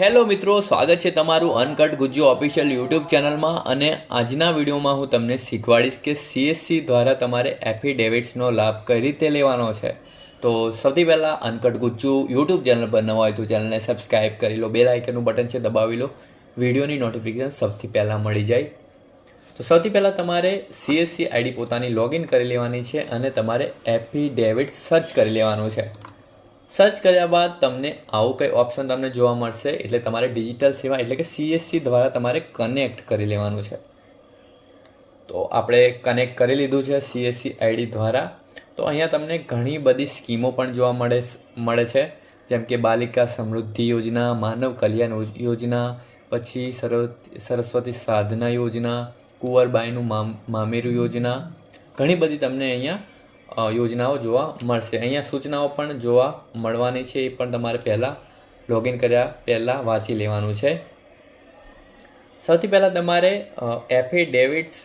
Hello મિત્રો, સ્વાગત છે તમારું અનકટ ગુજ્જુ ઓફિશિયલ યુટ્યુબ ચેનલમાં અને આજના વિડીયોમાં હું તમને શીખવાડીશ કે સીએસસી દ્વારા તમારે એફિડેવિટ્સનો લાભ કઈ રીતે લેવાનો છે. તો સૌથી પહેલાં અનકટ ગુજ્જુ યુટ્યુબ ચેનલ પર નવા હોય તો ચેનલને સબસ્ક્રાઈબ કરી લો બે લાઇકનનું બટન છે દબાવી લો. વિડીયોની નોટિફિકેશન સૌથી પહેલાં મળી જાય. તો સૌથી પહેલાં તમારે સીએસસી આઈડી પોતાની લોગિન કરી લેવાની છે અને તમારે એફિડેવિટ સર્ચ કરી લેવાનું છે. સર્ચ કર્યા બાદ તમને આવું કંઈ ઓપ્શન તમને જોવા મળશે. એટલે તમારે ડિજિટલ સેવા એટલે કે સીએસસી દ્વારા તમારે કનેક્ટ કરી લેવાનું છે. તો આપણે કનેક્ટ કરી લીધું છે સીએસસી આઈડી દ્વારા. તો અહીંયા તમને ઘણી બધી સ્કીમો પણ જોવા મળે મળે છે. જેમ કે બાલિકા સમૃદ્ધિ યોજના, માનવ કલ્યાણ યોજના, પછી સરસ્વતી સાધના યોજના, કુંવરબાઈનું મામ મામેરું યોજના. ઘણી બધી તમને અહીંયા યોજનાઓ જોવા મળશે. અહીંયા સૂચનાઓ પણ જોવા મળવાની છે, એ પણ તમારે પહેલાં લોગિન કર્યા પહેલાં વાંચી લેવાનું છે. સૌથી પહેલાં તમારે એફિડેવિટ્સ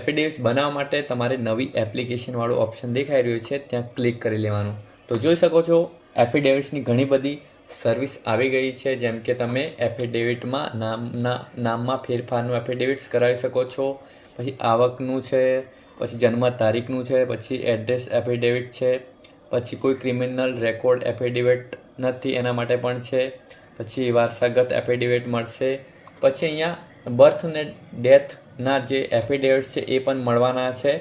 એફિડેવિટ્સ બનાવવા માટે તમારે નવી એપ્લિકેશનવાળું ઓપ્શન દેખાઈ રહ્યું છે. ત્યાં ક્લિક કરી લેવાનું. તો જોઈ શકો છો એફિડેવિટ્સની ઘણી બધી સર્વિસ આવી ગઈ છે. જેમ કે તમે એફિડેવિટમાં નામના, નામમાં ફેરફારનું એફિડેવિટ્સ કરાવી શકો છો. પછી આવકનું છે પછી જન્મ તારીખનું છે, પછી એડ્રેસ એફિડેવિટ છે, પછી કોઈ ક્રિમિનલ રેકોર્ડ એફિડેવિટ નથી એના માટે પણ છે, પછી વારસાગત એફિડેવિટ મળશે, પછી અહીંયા બર્થ અને ડેથના જે એફિડેવિટ છે એ પણ મળવાના છે.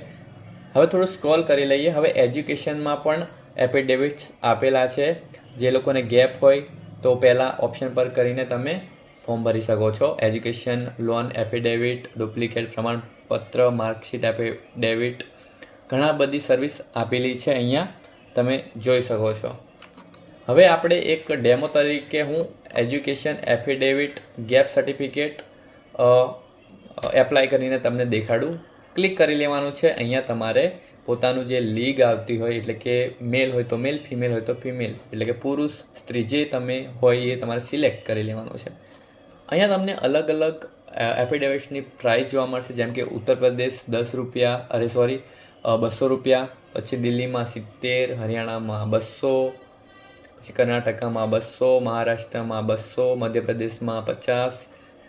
હવે થોડું સ્ક્રોલ કરી લઈએ. હવે એજ્યુકેશનમાં પણ એફિડેવિટ્સ આપેલા છે. જે લોકોને ગેપ હોય તો પહેલાં ઓપ્શન પર કરીને તમે ફોર્મ ભરી શકો છો. એજ્યુકેશન લોન એફિડેવિટ ડુપ્લિકેટ પ્રમાણપત્ર માર્કશીટ એફિડેવિટ ઘણા બધી સર્વિસ આપેલી છે અહીંયા. તમે જોઈ શકો છો. હવે આપણે એક ડેમો તરીકે હું education affidavit, gap certificate apply કરીને તમને દેખાડું. ક્લિક કરી લેવાનું છે. અહીંયા તમારે પોતાનું જે લીગ આવતી હોય, એટલે કે મેલ હોય તો મેલ, ફિમેલ હોય તો ફિમેલ, એટલે કે પુરુષ, સ્ત્રી, જે તમે હોય એ તમારે સિલેક્ટ કરી લેવાનું છે. અહીંયા તમને અલગ અલગ એફિડેવિટ્સની પ્રાઇસ જોવા મળશે, જેમ કે ઉત્તર પ્રદેશ દસ રૂપિયા, અરે સોરી બસો રૂપિયા, પછી દિલ્હીમાં સિત્તેર, હરિયાણામાં બસો, પછી કર્ણાટકામાં બસો, મહારાષ્ટ્રમાં બસો, મધ્યપ્રદેશમાં પચાસ,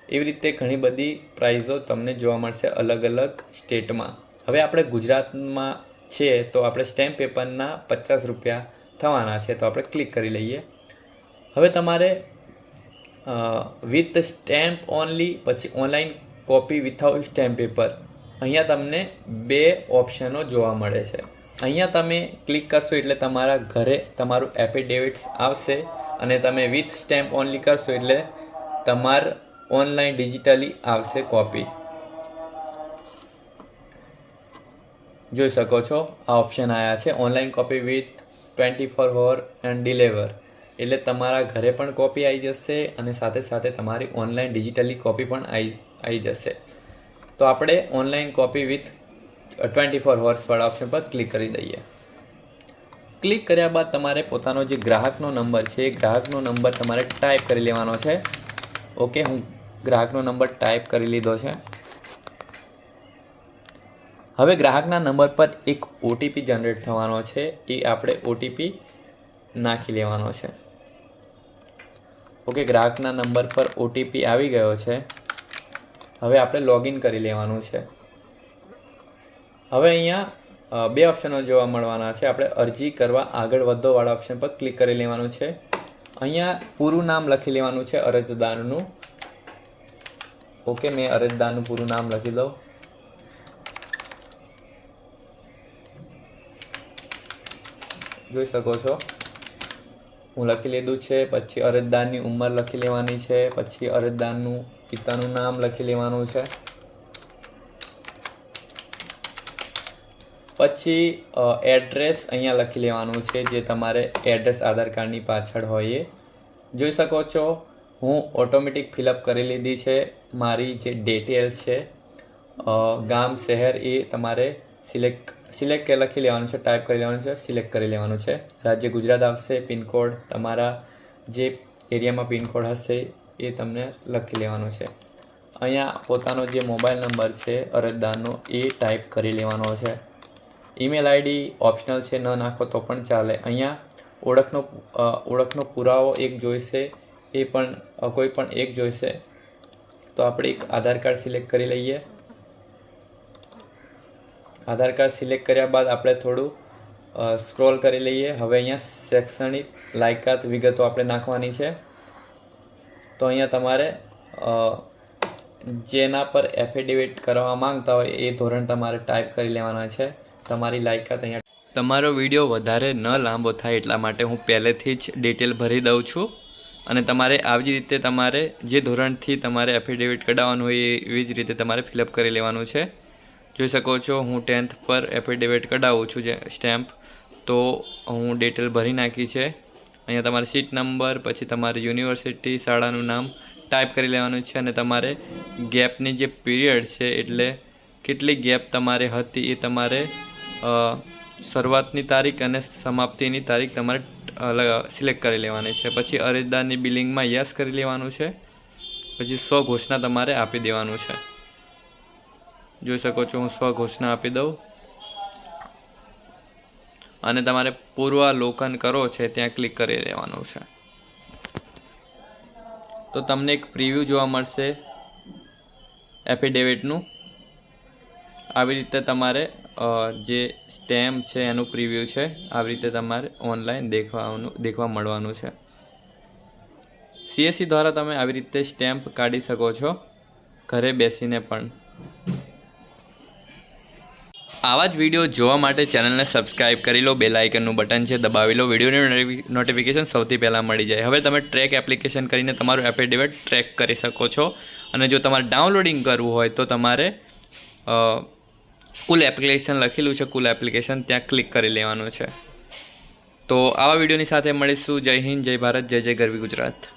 એવી રીતે ઘણી બધી પ્રાઇઝો તમને જોવા મળશે અલગ અલગ સ્ટેટમાં હવે આપણે ગુજરાતમાં છે, તો આપણે સ્ટેમ્પ પેપરના પચાસ રૂપિયા થવાના છે, તો આપણે ક્લિક કરી લઈએ. હવે તમારે વિથ સ્ટેમ્પ ઓનલી પછી online copy without stamp paper અહીંયા તમને બે ઓપ્શનો જોવા મળે છે. અહીંયા તમે ક્લિક કરશો એટલે તમારા ઘરે તમારું એફિડેવિટ્સ આવશે અને તમે વિથ સ્ટેમ્પ ઓનલી કરશો એટલે તમાર ઓનલાઈન ડિજિટલી આવશે કોપી જોઈ શકો છો, આ ઓપ્શન આવ્યા છે. Online copy with twenty four hour and deliver એટલે તમારા ઘરે પણ કોપી આવી જશે અને સાથે સાથે તમારી ઓનલાઈન ડિજિટલી કોપી પણ આવી આવી જશે. તો આપણે online copy with twenty four હોર્સવાળા option પર ક્લિક કરી દઈએ. ક્લિક કર્યા બાદ તમારે પોતાનો જે ગ્રાહકનો નંબર છે, એ ગ્રાહકનો નંબર તમારે ટાઈપ કરી લેવાનો છે. ઓકે હું ગ્રાહકનો નંબર ટાઈપ કરી લીધો છે. હવે ગ્રાહકના નંબર પર એક ઓટીપી જનરેટ થવાનો છે. એ આપણે ઓટીપી નાખી લેવાનો છે. ઓકે, ગ્રાહકના નંબર પર ઓટીપી આવી ગયો છે. હવે આપણે લોગિન કરી લેવાનું છે. હવે અહીંયા બે ઓપ્શનો જોવા મળવાના છે. આપણે અરજી કરવા આગળ વધો વાળા ઓપ્શન પર ક્લિક કરી લેવાનું છે. અહીંયા પૂરું નામ લખી લેવાનું છે અરજદારનું. ઓકે, મેં અરજદારનું પૂરું નામ લખી દઉં. જોઈ શકો છો? હું લખી લીધું છે, પછી અરજદારની ઉંમર લખી લેવાની છે, પછી અરજદારનું પિતાનું નામ લખી લેવાનું છે. પછી એડ્રેસ અહીંયા લખી લેવાનું છે, જે તમારે એડ્રેસ આધાર કાર્ડની પાછળ હોય એ. જોઈ શકો છો, હું ઓટોમેટિક ફિલઅપ કરી લીધી છે, મારી જે ડિટેલ્સ છે ગામ, શહેર એ તમારે સિલેક્ટ સિલેક્ટ લખી લેવાનું છે, ટાઈપ કરી લેવાનું છે, સિલેક્ટ કરી લેવાનું છે. રાજ્ય ગુજરાત આવશે, પિનકોડ તમારા જે એરિયામાં પિનકોડ હશે એ તમને લખી લેવાનું છે. અહીંયા પોતાનો જે મોબાઈલ નંબર છે, અરજદારનો, એ ટાઈપ કરી લેવાનો છે. ઈમેલ આઈડી ઓપ્શનલ છે, ન નાખો તો પણ ચાલે. અહીંયા ઓળખનો ઓળખનો પુરાવો એક જોઈશે, એ પણ, કોઈ પણ એક જોઈશે. તો આપણે એક આધાર કાર્ડ સિલેક્ટ કરી લઈએ. આધાર કાર્ડ સિલેક્ટ કર્યા બાદ આપણે થોડું સ્ક્રોલ કરી લઈએ. હવે અહીંયા શૈક્ષણિક લાયકાત વિગતો આપણે નાખવાની છે. તો અહીંયા તમારે જેના પર એફિડેવિટ કરવા માંગતા હોય એ ધોરણ તમારે ટાઈપ કરી લેવાના છે. તમારી લાયકાત અહીંયા તમારો વીડિયો વધારે ન લાંબો થાય એટલા માટે હું પહેલેથી જ ડિટેલ ભરી દઉં છું. અને તમારે આવી રીતે તમારે જે ધોરણથી તમારે એફિડેવિટ કઢાવવાનું હોય એવી જ રીતે તમારે ફિલઅપ કરી લેવાનું છે. જોઈ શકો છો, હું ટેન્થ પર એફિડેવિટ કઢાવું છું જે સ્ટેમ્પ તો હું ડિટેલ ભરી નાખી છે. અહીંયા તમારે સીટ નંબર પછી તમારી યુનિવર્સિટી શાળાનું નામ ટાઈપ કરી લેવાનું છે અને તમારે ગેપની જે પીરિયડ છે એટલે કેટલી ગેપ તમારે હતી એ તમારે શરૂઆતની તારીખ અને સમાપ્તિની તારીખ તમારે સિલેક્ટ કરી લેવાની છે. પછી અરજદારની બિલિંગમાં યસ કરી લેવાનું છે. પછી સ્વઘોષણા તમારે આપી દેવાનું છે. જોઈ શકો છો, હું સ્વઘોષણા આપી દઉં. અને તમારે પૂર્વાલોકન કરો છે, ત્યાં ક્લિક કરી લેવાનું છે. તો તમને એક પ્રિવ્યૂ જોવા મળશે એફિડેવિટનું. આવી રીતે તમારે જે સ્ટેમ્પ છે, એનું પ્રિવ્યૂ છે, આવી રીતે તમારે ઓનલાઈન દેખવાનું, દેખવા મળવાનું છે. સીએસસી દ્વારા તમે આવી રીતે સ્ટેમ્પ કાઢી શકો છો, ઘરે બેસીને પણ. આવા જ વીડિયો જોવા માટે ચેનલને સબસ્ક્રાઇબ કરી લો બેલ બટન છે, દબાવી લો વિડીયોની નોટિફિકેશન સૌથી પહેલાં મળી જાય. હવે તમે ટ્રેક એપ્લિકેશન કરીને તમારું એફિડેવિટ ટ્રેક કરી શકો છો. અને જો તમારે ડાઉનલોડિંગ કરવું હોય તો તમારે કુલ એપ્લિકેશન લખેલું છે, કુલ એપ્લિકેશન ત્યાં ક્લિક કરી લેવાનું છે. તો આવા વિડીયોની સાથે મળીશું. જય હિન્દ, જય ભારત, જય જય ગરવી ગુજરાત.